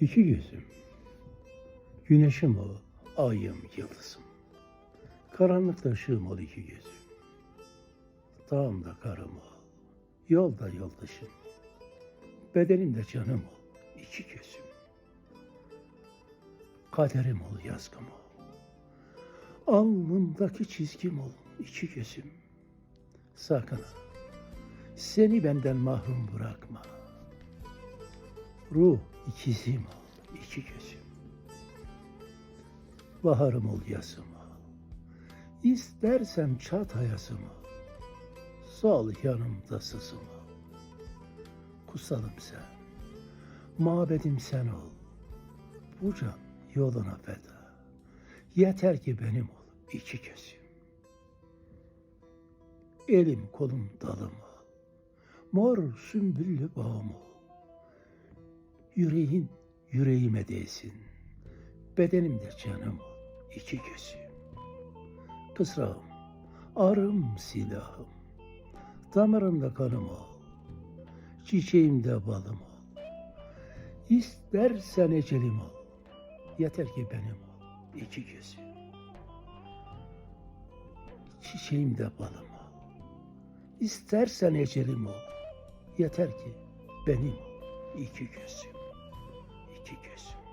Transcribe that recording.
İki gözüm. Güneşim o, ayım, yıldızım. Karanlıkta ışığım ol iki gözüm. Dağımda karım ol, yolda yoldaşım. Bedenimde canım ol, iki gözüm. Kaderim ol, yazgım ol. Alnımdaki çizgim ol, iki gözüm. Sakın seni benden mahrum bırakma. Ruh ikizim ol, iki gözüm. Baharım ol, yazım ol. İstersem çat hayasım ol. Sol yanımda sızım ol. Kutsalım sen, mabedim sen ol. Bu can yoluna feda. Yeter ki benim ol, iki gözüm. Elim kolum dalım ol. Mor sümbüllü bağım ol. Yüreğin yüreğime değsin. Bedenimde canım iki gözüm. Kısrağım, arım silahım. Damarımda kanım ol. Çiçeğimde balım ol. İstersen ecelim ol. Yeter ki benim ol, iki gözüm. Çiçeğimde balım ol. İstersen ecelim ol. Yeter ki benim ol, iki gözüm. İki gözüm.